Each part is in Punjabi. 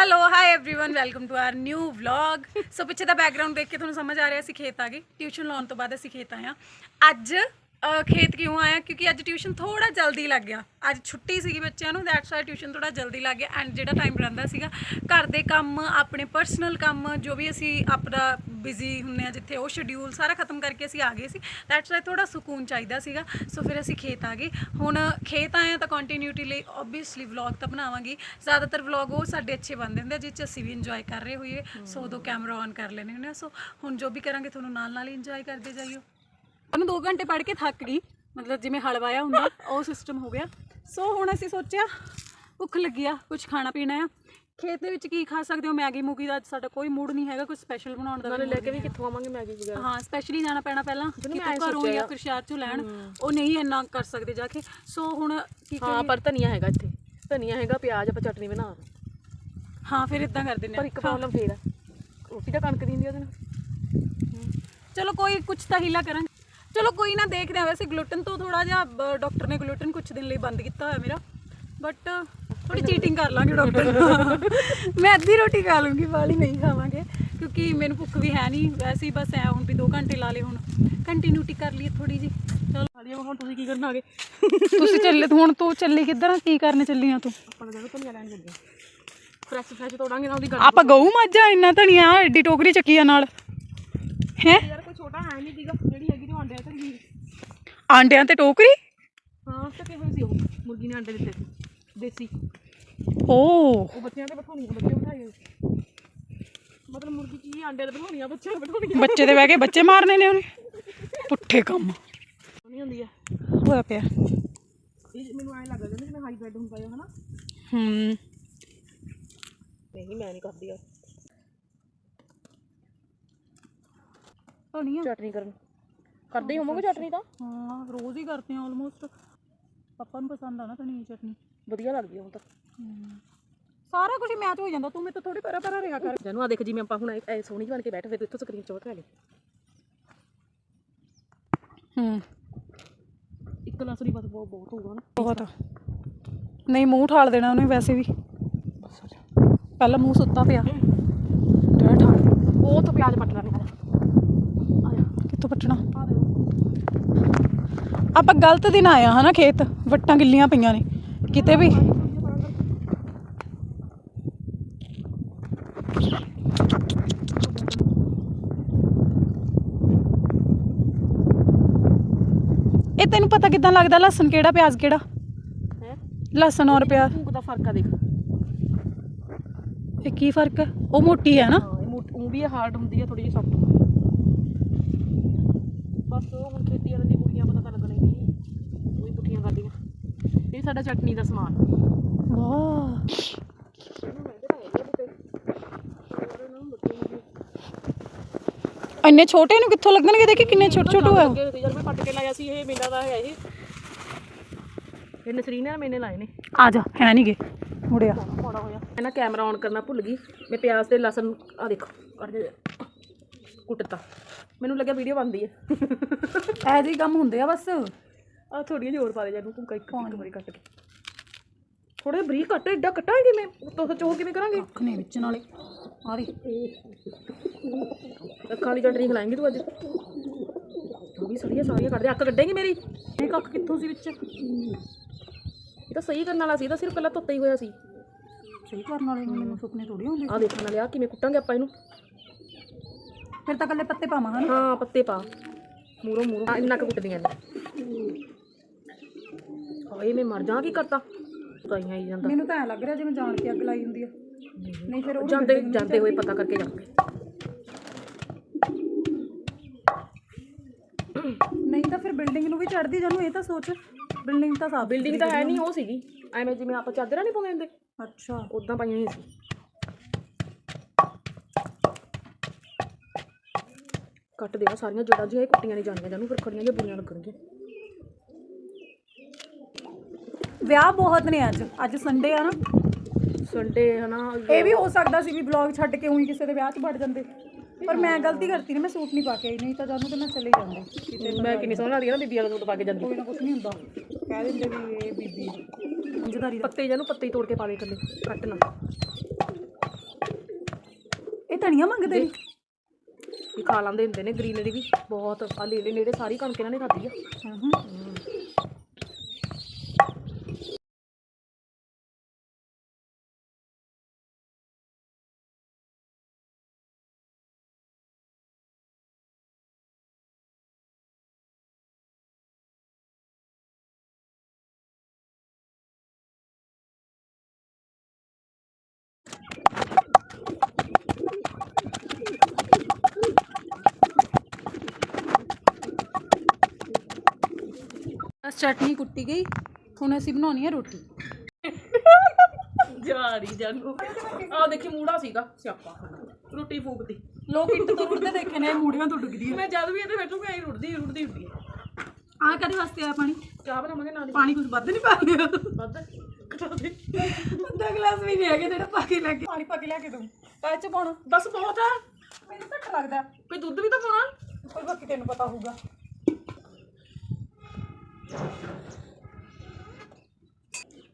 hello hi everyone welcome to our new vlog so ਪਿੱਛੇ ਦਾ ਬੈਕਗ੍ਰਾਉਂਡ ਦੇਖ ਕੇ ਤੁਹਾਨੂੰ ਸਮਝ ਆ ਰਿਹਾ ਅਸੀਂ ਖੇਤ ਆ ਗਏ ਟਿਊਸ਼ਨ ਲਾਉਣ ਤੋਂ ਬਾਅਦ ਅਸੀਂ ਖੇਤ ਆਏ ਹਾਂ ਅੱਜ ਅ, ਖੇਤ ਕਿਉਂ ਆਇਆ? ਕਿਉਂਕਿ ਅੱਜ ਟਿਊਸ਼ਨ ਥੋੜਾ ਜਲਦੀ ਲੱਗ ਗਿਆ। ਅੱਜ ਛੁੱਟੀ ਸੀਗੀ ਬੱਚਿਆਂ ਨੂੰ ਦੈਟਸ ਵਾਈ ਟਿਊਸ਼ਨ ਥੋੜਾ ਜਲਦੀ ਲੱਗ ਗਿਆ ਐਂਡ ਜਿਹੜਾ ਟਾਈਮ ਰਹਿੰਦਾ ਸੀਗਾ, ਘਰ ਦੇ ਕੰਮ, ਆਪਣੇ ਪਰਸਨਲ ਕੰਮ, ਜੋ ਵੀ ਅਸੀਂ ਆਪਣਾ ਬਿਜ਼ੀ ਹੁੰਨੇ ਆ ਜਿੱਥੇ, ਉਹ ਸ਼ਡਿਊਲ ਸਾਰਾ ਖਤਮ ਕਰਕੇ ਅਸੀਂ ਆ ਗਏ ਸੀ। ਦੈਟਸ ਵਾਈ ਥੋੜਾ ਸਕੂਨ ਚਾਹੀਦਾ ਸੀਗਾ। ਸੋ ਫਿਰ ਅਸੀਂ ਖੇਤ ਆ ਗਏ। ਹੁਣ ਖੇਤ ਆਏ ਹਾਂ ਤਾਂ ਕੰਟੀਨਿਊਟੀ ਲਈ ਆਬਵੀਅਸਲੀ ਵਲੌਗ ਤਾਂ ਬਣਾਵਾਂਗੀ। ਜ਼ਿਆਦਾਤਰ ਵਲੌਗ ਉਹ ਸਾਡੇ ਅੱਛੇ ਬਣਦੇ ਹੁੰਦੇ ਆ ਜਿਸ 'ਚ ਅਸੀਂ ਵੀ ਇੰਜੋਏ ਕਰ ਰਹੇ ਹੋਈਏ। ਸੋ ਉਦੋਂ ਕੈਮਰਾ ਔਨ ਕਰ ਲੈਣੇ ਹੁੰਦੇ ਆ। ਸੋ ਹੁਣ ਜੋ ਵੀ ਕਰਾਂਗੇ, ਤੁਹਾਨੂੰ ਨਾਲ ਨਾਲ ਹੀ ਇੰਜੋਏ ਕਰਦੇ ਜਾਈਓ। ਉਹਨੂੰ 2 ਘੰਟੇ ਪੜ੍ਹ ਕੇ ਥੱਕ ਗਈ। ਮਤਲਬ ਜਿਵੇਂ ਹਲਵਾਇਆ ਹੁੰਦਾ ਉਹ ਸਿਸਟਮ ਹੋ ਗਿਆ। ਸੋ ਹੁਣ ਅਸੀਂ ਸੋਚਿਆ ਭੁੱਖ ਲੱਗੀ ਆ ਕੁਝ ਖਾਣਾ ਪੀਣਾ ਆ। ਖੇਤ ਦੇ ਵਿੱਚ ਕੀ ਖਾ ਸਕਦੇ ਹੋ? ਮੈਗੀ ਮੂਗੀ ਦਾ ਸਾਡਾ ਕੋਈ ਮੂਡ ਨਹੀਂ ਹੈਗਾ ਕੁਝ ਸਪੈਸ਼ਲ ਬਣਾਉਣ ਦਾ ਨਾਲੇ ਲੈ ਕੇ ਵੀ ਕਿੱਥੋਂ ਆਵਾਂਗੇ ਮੈਗੀ ਵਗੈਰਾ ਹਾਂ ਸਪੈਸ਼ਲੀ ਜਾਣਾ ਪੈਣਾ ਪਹਿਲਾਂ ਕਿਤੇ ਘਰੋਂ ਜਾਂ। ਕੁਰਸ਼ਾਰ ਚੋਂ ਲੈਣ ਉਹ ਨਹੀਂ ਇੰਨਾ ਕਰ ਸਕਦੇ ਜਾ ਕੇ। ਸੋ ਹੁਣ ਕੀ ਹਾਂ ਕਰੀਏ? ਪਰ ਧਨੀਆ ਹੈਗਾ ਇੱਥੇ। ਧਨੀਆ ਹੈਗਾ ਪਿਆਜ਼ ਆਪਾਂ ਚਟਨੀ ਬਣਾ ਹਾਂ। ਫਿਰ ਇਦਾਂ ਕਰ ਦਿੰਦੇ ਪਰ ਇੱਕ ਪ੍ਰੋਬਲਮ ਫੇਰ ਆ। ਰੋਟੀ ਤਾਂ ਕਣਕ ਦੀ ਹੁੰਦੀ ਉਹਦੇ ਨਾਲ। ਚਲੋ ਕੋਈ ਕੁਝ ਤਾਂ ਹੀਲਾ ਕਰਾਂਗੇ। ਚਲੋ ਕੋਈ ਨਾ ਦੇਖਦੇ ਆ ਵੈਸੇ ਗਲੂਟਨ ਤੋਂ ਥੋੜਾ ਜਿਹਾ ਡਾਕਟਰ ਨੇ ਗਲੂਟਨ ਕੁਝ ਦਿਨ ਲਈ ਬੰਦ ਕੀਤਾ ਹੋਇਆ ਮੇਰਾ। ਬਟ ਥੋੜੀ ਚੀਟਿੰਗ ਕਰ ਲਾਂਗੇ ਡਾਕਟਰ ਮੈਂ ਅੱਧੀ ਰੋਟੀ ਖਾ ਲੂੰਗੀ ਵਾਲੀ ਨਹੀਂ ਖਾਵਾਂਗੇ। ਕਿਉਂਕਿ ਮੈਨੂੰ ਭੁੱਖ ਵੀ ਹੈ ਨਹੀਂ ਵੈਸੇ ਹੀ ਬਸ ਐ ਹੁਣ ਵੀ 2 ਘੰਟੇ ਲਾ ਲਏ ਹੁਣ। ਕੰਟੀਨਿਊਟੀ ਕਰ ਲਈਏ ਥੋੜੀ ਜੀ ਚਲੋ ਹਾਲੀ ਹੁਣ ਤੁਸੀਂ ਕੀ ਕਰਨ ਆ ਗਏ ਤੁਸੀਂ ਚੱਲੇ ਹੁਣ ਤੂੰ ਚੱਲੀ ਕਿੱਧਰ? ਕੀ ਕਰਨ ਚੱਲੀ ਆ ਤੂੰ? ਆਪਾਂ ਨੂੰ ਧਨੀਆ ਲੈਣ ਲੱਗੇ ਫਰੈਸ਼ ਫਰੈਸ਼ ਤੋੜਾਂਗੇ ਨਾ ਉਹਦੀ ਗੱਲ। ਆਪਾਂ ਗਊ ਮੱਝਾਂ ਇੰਨਾ ਧਨੀਆ ਐਡੀ ਟੋਕਰੀ ਚੱਕੀ ਆ ਨਾਲ। ਹੈ? ਯਾਰ ਕੋਈ ਛੋਟਾ ਹੈ ਨਹੀਂ ਦੀਗਾ ਹੈਗੀ ਤੇ ਤੇ ਵੀ ਆਂਡਿਆਂ ਤੇ ਟੋਕਰੀ? ਹਾਂ ਤੇ ਹੋਈ ਸੀ ਉਹ? ਮੁਰਗੀ ਨੇ ਆਂਡੇ ਦਿੱਤੇ ਸੀ। ਦੇਸੀ। ਓ। ਉਹ ਬੱਚਿਆਂ ਤੇ ਬਿਠਾਉਣੀਆਂ ਬੱਚੇ ਬਿਠਾਏ ਹੋਏ ਸੀ। ਮਤਲਬ ਮੁਰਗੀ ਕੀ ਆਂਡੇ ਤੇ ਬਿਠਾਉਣੀਆਂ ਬੱਚਿਆਂ ਤੇ ਬਿਠਾਉਣੀਆਂ। ਬੱਚੇ ਦੇ ਬਹਿ ਕੇ ਬੱਚੇ ਮਾਰਨੇ ਨੇ ਉਹਨੇ। ਪੁੱਠੇ ਕੰਮ। ਨਹੀਂ ਹੁੰਦੀ ਆ। ਹੋਇਆ ਪਿਆ। ਇਹ ਮੈਨੂੰ ਐਂ ਲੱਗਦਾ ਜਿਵੇਂ ਮੈਂ ਹਾਈ ਬ੍ਰੈਡ ਹੁੰਦਾ ਹੈ ਹਨਾ? ਹੂੰ। ਨਹੀਂ ਮੈਂ ਨਹੀਂ ਕਰਦੀ ਆ। ਧਨੀਆ। ਚਟਨੀ ਕਰਨ। ਕਰਦੇ ਹੀ ਹੋਵੋਗੇ ਚਟਨੀ ਤਾਂ? ਹਾਂ ਰੋਜ਼ ਹੀ ਕਰਦੇ ਆ ਆਲਮੋਸਟ ਪਾਪਾ ਨੂੰ ਪਸੰਦ ਆ ਨਾ ਧਨੀਆ ਚਟਨੀ। ਵਧੀਆ ਲੱਗਦੀ ਆ ਹੁਣ ਤਾਂ। ਸਾਰਾ ਕੁਝ ਮੈਚ ਹੋ ਜਾਂਦਾ ਤੂੰ ਤੋਂ ਥੋੜੀ ਪਰਾ ਪਰਾ ਰਿਹਾ ਕਰ। ਜਾਨੂੰ ਆ ਦੇਖ ਜਿਵੇਂ ਆਪਾਂ ਹੁਣ ਐ ਸੋਹਣੀ ਜਿਹੀ ਬਣ ਕੇ ਬੈਠ ਫਿਰ ਇੱਥੋਂ ਸਕਰੀਨ ਚੋਟ ਲੈ ਲੈ। ਹੂੰ ਇੱਕ ਗਲਾਸ ਦੀ ਬਸ ਬਹੁਤ ਬਹੁਤ ਹੋਊਗਾ ਨਾ। ਬਹੁਤ। ਨਹੀਂ ਮੂੰਹ ਠਾਲ ਦੇਣਾ ਉਹਨੇ ਵੈਸੇ ਵੀ। ਪਹਿਲਾਂ ਮੂੰਹ ਸੁੱਤਾ ਪਿਆ। ਡਰ ਠਾਲ। ਉਹ ਤੋਂ ਪਿਆਜ਼ ਪੱਟ ਲੈਣੇ ਕਿੱਥੋਂ ਪੱਟਣਾ? ਆ ਦੇ। ਆਪਾਂ ਗਲਤ ਦਿਨ ਆਇਆ ਹਨਾ ਖੇਤ? ਵੱਟਾਂ ਗਿੱਲੀਆਂ ਪਈਆਂ ਨੇ। ਕਿਤੇ ਵੀ। ਇਹ ਤੈਨੂੰ ਪਤਾ ਕਿਦਾਂ ਲੱਗਦਾ? ਲਸਣ ਕਿਹੜਾ ਪਿਆਜ਼ ਕਿਹੜਾ? ਹੈ? ਲਸਣ ਔਰ ਪਿਆਜ਼। ਭੂਕ ਦਾ ਫ਼ਰਕ ਆ ਦੇਖ। ਇਹ ਕੀ ਫ਼ਰਕ ਹੈ ਉਹ ਮੋਟੀ ਹੈ ਨਾ ਉਹ ਵੀ ਹਾਰਡ ਹੁੰਦੀ ਆ ਥੋੜੀ ਜਿਹੀ ਸੌਫਟ ਬਸ ਉਹ ਹੁਣ ਖੇਤੀ ਵਾਲੇ ਦੀ ਕੁੜੀਆਂ ਪਤਾ ਤਾਂ ਲੱਗਣਾ ਹੀ ਨਹੀਂ ਉਹ ਹੀ ਪੁੱਠੀਆਂ ਕਰਦੀਆਂ। ਇਹ ਸਾਡਾ ਚਟਨੀ ਦਾ ਸਮਾਨ। ਵਾਹ। ਇੰਨੇ ਛੋਟੇ ਨੂੰ ਕਿੱਥੋਂ ਲੱਗਣਗੇ? ਦੇਖੀ ਕਿੰਨੇ ਛੋਟੇ ਛੋਟੇ ਹੋਏ ਯਾਰ ਮੈਂ ਪੱਟ ਕੇ ਲਾਇਆ ਸੀ ਇਹ ਮੇਲਾ ਦਾ ਹੈ ਇਹ ਇਹ ਨਸਰੀਨ ਨੇ ਮੈਨੇ ਲਾਏ ਨੇ। ਆ ਜਾ ਹੈ ਨਹੀਂਗੇ ਮੁੜਿਆ। ਮਾੜਾ ਹੋਇਆ। ਮੈਂ ਨਾ ਕੈਮਰਾ ਔਨ ਕਰਨਾ ਭੁੱਲ ਗਈ। ਮੈਂ ਪਿਆਜ਼ ਤੇ ਲਸਣ ਆ ਦੇਖੋ ਕੱਢ ਦੇ ਕੁੱਟਤਾ। ਮੈਨੂੰ ਲੱਗਿਆ ਵੀਡੀਓ ਬਣਦੀ ਹੈ ਐ ਜੀ ਕੰਮ ਹੁੰਦੇ ਆ ਬਸ। ਆ ਥੋੜੀ ਜਿਹੀ ਹੋਰ ਪਾ ਦੇ ਜਾਨੂੰ ਭੁੱਕਾ ਇੱਕ ਇੱਕ ਵਾਰੀ ਕੱਟ ਕੇ। ਥੋੜੇ ਬਰੀਕ ਕੱਟ ਐਡਾ ਕੱਟਾਂਗੇ ਕਿਵੇਂ? ਉੱਤੋਂ ਸੱਚੋ ਕਿਵੇਂ ਕਰਾਂਗੇ? ਅੱਖ ਨੇ ਵਿੱਚ ਨਾਲੇ। ਆ ਦੇ ਅੱਖਾਂ ਵਾਲੀ ਚਟਨੀ ਖਲਾਏਂਗੀ ਤੂੰ ਅੱਜ। ਉਹ ਵੀ ਸਾਰੀਆਂ ਸਾਰੀਆਂ ਕੱਢ ਦੇ। ਅੱਖ ਕੱਢੇਂਗੀ ਮੇਰੀ? ਇਹ ਕੱਖ ਕਿੱਥੋਂ ਸੀ ਵਿੱਚ? ਇਹ ਤਾਂ ਸਹੀ ਕਰਨ ਵਾਲਾ ਸੀ ਇਹ ਤਾਂ ਸਿਰਫ ਪਹਿਲਾਂ ਧੁੱਤਾ ਹੀ ਹੋਇਆ ਸੀ। ਸਹੀ ਕਰਨ ਵਾਲੇ ਮੈਨੂੰ ਸੁਪਨੇ ਥੋੜੀ ਹੁੰਦੇ ਆ ਦੇਖਣ ਵਾਲੇ ਆ ਕਿਵੇਂ ਕੁੱਟਾਂਗੇ ਆਪਾਂ ਇਹਨੂੰ? ਫਿਰ ਤਾਂ ਕੱਲੇ ਪੱਤੇ ਪਾਵਾਂ ਹਨ? ਹਾਂ ਪੱਤੇ ਪਾ। ਮੂਰੋ ਮੂਰੋ ਇੰਨਾ ਕੁ ਕੁੱਟਦੀਆਂ ਨੇ। ਹਾਏ ਮੈਂ ਮਰ ਜਾ ਕੀ ਕਰਤਾ? ਤਾਈਆਂ ਹੀ ਜਾਂਦਾ। ਮੈਨੂੰ ਤਾਂ ਐ ਲੱਗ ਰਿਹਾ ਜਿਵੇਂ ਜਾਣ ਕੇ ਅੱਗ ਲਾਈ ਹੁੰਦੀ ਆ। ਨਹੀਂ ਫਿਰ ਉਹ ਜਾਂਦੇ ਜਾਂਦੇ ਹੋਏ ਪਤਾ ਕਰਕੇ ਜਾਵਾਂਗੇ ਨਹੀਂ ਤਾਂ ਫਿਰ ਬਿਲਡਿੰਗ ਨੂੰ ਵੀ ਚੜਦੀ ਜਾਨੂੰ ਇਹ ਤਾਂ ਸੋਚ। ਬਿਲਡਿੰਗ ਤਾਂ ਸਾਫ਼ ਬਿਲਡਿੰਗ ਤਾਂ ਹੈ ਨਹੀਂ ਉਹ ਸੀਗੀ। ਐਵੇਂ ਜਿਵੇਂ ਆਪਾਂ ਚਾਦਰਾਂ ਨਹੀਂ ਪਾਉਂਦੇ ਹੁੰਦੇ। ਅੱਛਾ। ਉਦਾਂ ਪਾਈਆਂ ਹੋਈਆਂ ਸੀ। ਕੱਟ ਦੇ ਆ ਸਾਰੀਆਂ ਜੜਾਂ ਜਿਹੀਆਂ ਇਹ ਕੁੱਟੀਆਂ ਨਹੀਂ ਜਾਣੀਆਂ ਜਾਨੂੰ ਫਿਰ ਖੜੀਆਂ ਜਿਹੀਆਂ ਬੁਰੀਆਂ ਲੱਗਣਗੀਆਂ। ਵਿਆਹ ਬਹੁਤ ਨੇ ਅੱਜ ਅੱਜ ਸੰਡੇ ਆ ਨਾ। ਸੰਡੇ ਹਨਾ ਇਹ ਵੀ ਹੋ ਸਕਦਾ ਸੀ ਵੀ ਬਲੌਗ ਛੱਡ ਕੇ ਉਹੀ ਕਿਸੇ ਦੇ ਵਿਆਹ 'ਚ ਵੜ ਜਾਂਦੇ। ਪਰ ਮੈਂ ਗਲਤੀ ਕਰਤੀ ਨੇ ਮੈਂ ਸੂਟ ਨਹੀਂ ਪਾ ਕੇ ਆਈ ਨਹੀਂ ਤਾਂ ਜਾਨੂੰ ਤੇ ਮੈਂ ਚਲੇ ਜਾਂਦੀ। ਕਿਤੇ ਮੈਂ ਕਿੰਨੀ ਸੋਹਣੀ ਲੱਗਦੀ ਆ ਨਾ ਬੀਬੀ ਵਾਲਾ ਸੂਟ ਪਾ ਕੇ ਜਾਂਦੀ। ਕੋਈ ਨਾ ਕੁਝ ਨਹੀਂ ਹੁੰਦਾ। ਕਹਿ ਦਿੰਦੇ ਵੀ ਇਹ ਬੀਬੀ ਦਾ। ਪੱਤੇ ਜਾਨੂੰ ਪੱਤੇ ਹੀ ਤੋੜ ਕੇ ਪਾ ਦੇ ਥੱਲੇ ਕੱਟ ਨਾ। ਧਨੀਆ ਮੰਗਦੇ ਨੇ? ਵੀ ਖਾ ਲਾਂਦੇ ਹੁੰਦੇ ਨੇ ਗ੍ਰੀਨਰੀ ਵੀ ਬਹੁਤ ਆ ਨੇੜੇ ਨੇੜੇ ਸਾਰੀ ਕਣਕ ਇਹਨਾਂ ਨੇ ਖਾਧੀ ਆ। ਚਟਨੀ ਕੁੱਟੀ ਗਈ। ਹੁਣ ਅਸੀਂ ਬਣਾਉਣੀ ਹੈ ਰੋਟੀ। ਜਾ ਰਹੀ ਜਾਨੂ ਆ ਦੇਖੀ ਮੂੜਾ ਸੀਗਾ ਸਿਆਪਾ। ਰੋਟੀ ਫੂਕਦੀ। ਲੋਕ ਇੱਟ ਤੋਂ ਰੁੜਦੇ ਦੇਖੇ ਨੇ ਮੂੜੀਆਂ ਤੋਂ ਡੁੱਗਦੀ ਮੈਂ ਜਦ ਵੀ ਇੱਥੇ ਬੈਠੂਗਾ ਐ ਰੁੜਦੀ ਰੁੜਦੀ ਹੁੰਦੀ ਆ। ਆ ਕਦੇ ਵਾਸਤੇ ਆ ਪਾਣੀ? ਚਾਹ ਬਣਾਵਾਂਗੇ ਨਾਲ ਹੀ। ਪਾਣੀ ਕੁਝ ਵੱਧ ਨਹੀਂ ਪਾਉਂਦੇ ਵੱਧ। ਘਟਾ ਦੇ ਅੱਧਾ ਗਲਾਸ ਵੀ ਨਹੀਂ ਹੈਗਾ ਜਿਹੜਾ ਪਾ ਕੇ ਲੈ ਕੇ ਪਾਣੀ ਪਾ ਕੇ ਲਿਆ ਕੇ ਦੂੰ ਕਾਹ ਚ ਪਾਉਣਾ? ਬਸ ਬਹੁਤ ਆ ਮੈਨੂੰ ਘੱਟ ਲੱਗਦਾ। ਕੋਈ ਦੁੱਧ ਵੀ ਤਾਂ ਪਾਉਣਾ? ਕੋਈ ਬਾਕੀ ਤੈਨੂੰ ਪਤਾ ਹੋਊਗਾ।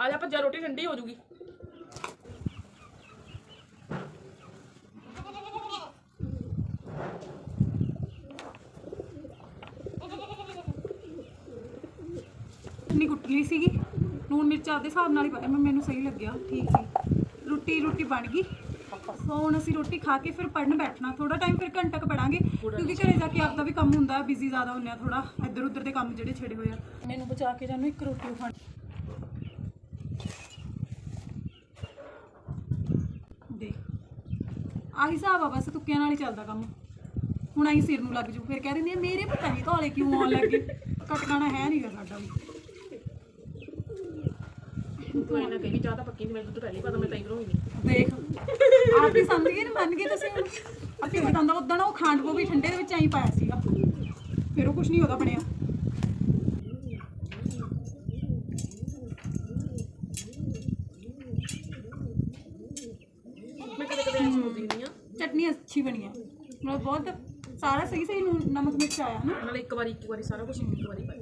ਆ ਜਾ ਭੱਜਾ, ਰੋਟੀ ਠੰਡੀ ਹੋ ਜੂਗੀ। ਇੰਨੀ ਕੁੱਟ ਸੀਗੀ। ਲੂਣ ਮਿਰਚ ਆਪਦੇ ਹਿਸਾਬ ਨਾਲ ਹੀ ਪਾਇਆ ਮੈਨੂੰ ਸਹੀ ਲੱਗਿਆ, ਠੀਕ ਸੀ। ਰੋਟੀ ਰੋਟੀ ਬਣ ਗਈ। ਸੋ ਹੁਣ ਅਸੀਂ ਰੋਟੀ ਖਾ ਕੇ ਫਿਰ ਪੜਨ ਬੈਠਣਾ। ਥੋੜਾ ਟਾਈਮ ਫਿਰ ਘੰਟਾ ਕੁ ਪੜਾਂਗੇ ਕਿਉਂਕਿ ਘਰੇ ਜਾ ਕੇ ਆਪਦਾ ਵੀ ਕੰਮ ਹੁੰਦਾ ਬਿਜ਼ੀ ਜ਼ਿਆਦਾ ਹੁੰਨੇ ਆ ਥੋੜਾ ਇੱਧਰ ਉੱਧਰ ਦੇ ਕੰਮ ਜਿਹੜੇ ਛੇੜੇ ਹੋਏ ਆ। ਮੈਨੂੰ ਬਚਾ ਕੇ ਜਾਨੂੰ ਇੱਕ ਰੋਟੀ ਖਾਣੀ। ਦੇਖ ਆਹੀ ਹਿਸਾਬ ਆ ਬਸ ਤੁੱਕਿਆਂ ਨਾਲ ਹੀ ਚੱਲਦਾ ਕੰਮ। ਹੁਣ ਆਈ ਸਿਰ ਨੂੰ ਲੱਗ ਜੂ। ਫਿਰ ਕਹਿ ਦਿੰਦੀ ਆ ਮੇਰੇ ਪਤਾ ਨਹੀਂ ਧੌਲੇ ਕਿਉਂ ਆਉਣ ਲੱਗੇ? ਕਟਕਾਣਾ ਹੈ ਨਹੀਂਗਾ ਸਾਡਾ ਵੀ। ਤੂੰ ਇਹਨਾਂ ਕਹੀ ਚਾਹ ਤਾਂ ਪੱਕੀ ਨਹੀਂ ਮੈਂ ਦੁੱਧ ਪਹਿਲੇ ਪਤਾ ਮੈਂ ਤਾਂ ਹੀ ਬਣਾਉਂਗੀ ਦੇਖ ਆਪ ਹੀ ਸਮਝ ਗਏ ਨਾ ਮੰਨ ਗਏ ਤੁਸੀਂ ਹੁਣ ਆਪੇ ਬਤਾਉਂਦਾ ਉਦੋਂ ਉਹ ਖਾਂਡ ਪੋ ਵੀ ਠੰਡੇ ਦੇ ਵਿੱਚ ਐਂ ਪਾਇਆ ਸੀਗਾ। ਫਿਰ ਉਹ ਕੁਝ ਨਹੀਂ ਉਹਦਾ ਬਣਿਆ। ਮੈਂ ਕਦੇ ਕਦੇ ਐਂ ਸੋਚਦੀ ਨਹੀਂ ਆ। ਚਟਨੀ ਅੱਛੀ ਬਣੀ ਹੈ ਮਤਲਬ ਬਹੁਤ ਸਾਰਾ ਸਹੀ ਸਹੀ ਨਮਕ ਮਿਰਚ ਆਇਆ ਨਾ। ਨਾਲੇ ਇੱਕ ਵਾਰੀ ਇੱਕ ਵਾਰੀ ਸਾਰਾ ਕੁਝ ਇੱਕ ਵਾਰੀ ਪਾਈ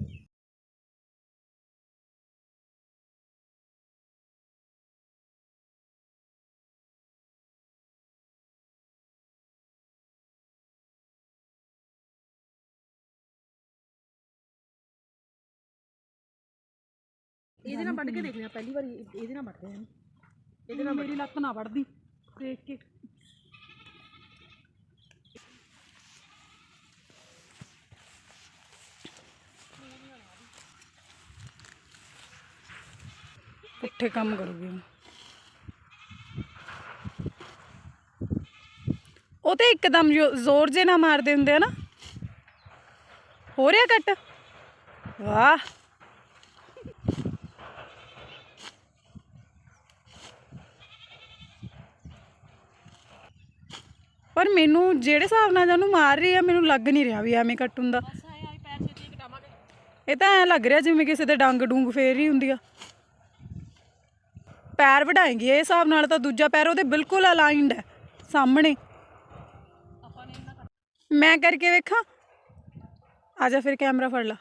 ਇਹਦੇ ਨਾਲ ਵੱਢ ਕੇ ਦੇਖਦੇ ਆ ਪਹਿਲੀ ਵਾਰੀ ਇਹਦੇ ਨਾਲ ਵੱਢਦੇ ਆ ਇਹਦੇ ਨਾਲ ਮੇਰੀ ਲੱਤ ਨਾ ਵੜਦੀ ਦੇਖ ਕੇ। ਪੁੱਠੇ ਕੰਮ ਕਰੂਗੀ ਉਹ ਤੇ ਇੱਕਦਮ ਜੋ- ਜ਼ੋਰ ਜੇ ਨਾ ਮਾਰਦੇ ਹੁੰਦੇ ਆ ਨਾ। ਹੋ ਰਿਹਾ ਕੱਟ? ਵਾਹ। ਪਰ ਮੈਨੂੰ ਜਿਹੜੇ ਹਿਸਾਬ ਨਾਲ ਜਾਨੂੰ ਮਾਰ ਰਹੀ ਆ ਮੈਨੂੰ ਲੱਗ ਨਹੀਂ ਰਿਹਾ ਵੀ ਐਵੇਂ ਕੱਟ ਹੁੰਦਾ ਇਹ ਤਾਂ ਐ ਲੱਗ ਰਿਹਾ ਜਿਵੇਂ ਕਿਸੇ ਦੇ ਡੰਗ ਡੂੰਗ ਫੇਰ ਹੀ ਹੁੰਦੀ ਆ। ਪੈਰ ਵਢਾਏਗੀ ਇਹ ਹਿਸਾਬ ਨਾਲ ਤਾਂ ਦੂਜਾ ਪੈਰ ਉਹਦੇ ਬਿਲਕੁਲ ਅਲਾਈਨਡ ਹੈ ਸਾਹਮਣੇ। ਮੈਂ ਕਰਕੇ ਵੇਖਾਂ। ਆ ਜਾ ਫਿਰ ਕੈਮਰਾ ਫੜ ਲਾ।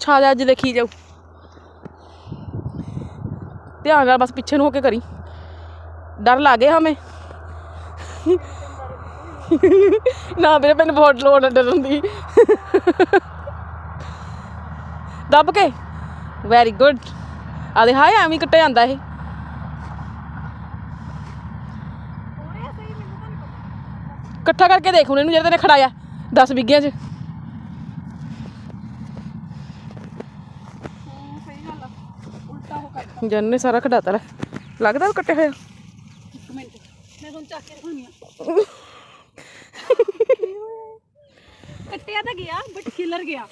ਛਾ ਜਾ ਅੱਜ ਦੇਖੀ ਜਾਊ। ਧਿਆਨ ਨਾਲ ਬਸ ਪਿੱਛੇ ਨੂੰ ਹੋ ਕੇ ਕਰੀ। ਡਰ ਲੱਗੇ ਹਮੇ? ਨਾ ਮੇਰੇ ਮੈਨੂੰ ਬਹੁਤ ਲੋੜ ਹੈ ਡਰਨ ਦੀ। ਦੱਬ ਕੇ। ਵੈਰੀ ਗੁੱਡ ਆਦੇ ਹਾਏ ਐਵੇਂ ਕੱਟਿਆ ਜਾਂਦਾ ਇਹ। ਇਕੱਠਾ ਕਰਕੇ ਦੇਖ ਹੁਣ ਇਹਨੂੰ ਜਿਹੜੇ ਨੇ ਖੜਾਇਆ 10 ਵਿਗਿਆਂ 'ਚ। ਜਨ ਨੇ ਸਾਰਾ ਲੈ। ਲੱਗਦਾ ਕੱਟਿਆ ਹੋਇਆ ਮੈਂ ਤੁਹਾਨੂੰ ਚੱਕ ਕੇ ਦਿਖਾਉਣੀ ਆ। ਕੱਟਿਆ ਤਾਂ ਗਿਆ ਬਟ ਖਿਲਰ ਗਿਆ।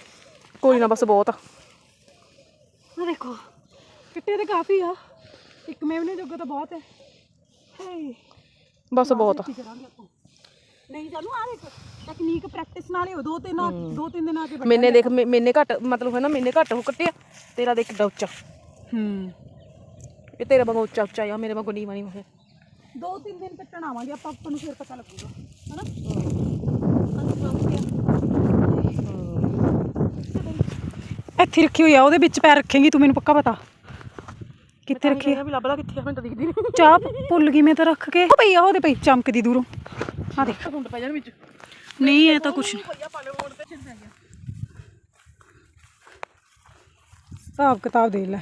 ਕੋਈ ਨਾ ਬਸ ਬਹੁਤ ਆ। ਆ ਦੇਖੋ ਕੱਟੇ ਤਾਂ ਕਾਫੀ ਆ। ਇੱਕ ਮੇਵਨੇ ਜੋਗਾ ਤਾਂ ਬਹੁਤ ਹੈ। ਹੇ ਬਸ ਬਹੁਤ ਆ। ਨਹੀਂ ਜਾਨੂੰ ਆ ਦੇਖ ਟੈਕਨੀਕ ਪ੍ਰੈਕਟਿਸ ਨਾਲ ਹੀ ਹੋ ਦੋ ਤਿੰਨ ਦੋ ਤਿੰਨ ਦਿਨ ਕੇ ਮੈਨੇ ਦੇਖ ਮੈਨੇ ਘੱਟ ਮਤਲਬ ਹੈ ਨਾ ਮੈਨੇ ਘੱਟ ਉਹ ਕੱਟਿਆ ਤੇਰਾ ਦੇਖ ਡਾ ਉੱਚਾ। ਹੂੰ। ਇਹ ਤੇਰੇ ਵਾਂਗੂ ਉੱਚਾ ਉੱਚਾ ਆ ਮੇਰੇ ਵਾਂਗੂ ਨੀਵਾਂ ਨਹੀਂ ਹੋਇਆ ਦੋ ਤਿੰਨ ਦਿਨ ਕੱਟਣ ਆਵਾਂਗੇ ਆਪਾਂ ਆਪਾਂ ਨੂੰ ਫਿਰ ਪਤਾ ਲੱਗੂਗਾ ਹਨਾ? ਇੱਥੇ ਰੱਖੀ ਹੋਈ ਆ ਉਹਦੇ ਵਿੱਚ ਪੈਰ ਰੱਖੇਂਗੀ ਤੂੰ ਮੈਨੂੰ ਪੱਕਾ ਪਤਾ। ਕਿੱਥੇ ਰੱਖੀ ਆ? ਵੀ ਲੱਭਦਾ ਕਿੱਥੇ ਆ ਮੈਨੂੰ ਤਾਂ ਦਿਖਦੀ ਨਹੀਂ। ਚਾਹ ਭੁੱਲ ਗਈ ਮੈਂ ਤਾਂ ਰੱਖ ਕੇ। ਉਹ ਪਈ ਆ ਉਹਦੇ ਪਈ ਚਮਕਦੀ ਦੂਰੋਂ। ਆ ਦੇਖ। ਹੁੰਡ ਪੈ ਜਾਣ ਵਿੱਚ। ਨਹੀਂ ਇਹ ਤਾਂ ਕੁਛ ਨਹੀਂ। ਭਈਆ ਪਾਲੇ ਮੋੜ ਤੇ ਛਿੰਨ ਗਿਆ। ਹਿਸਾਬ ਕਿਤਾਬ ਦੇ ਲੈ।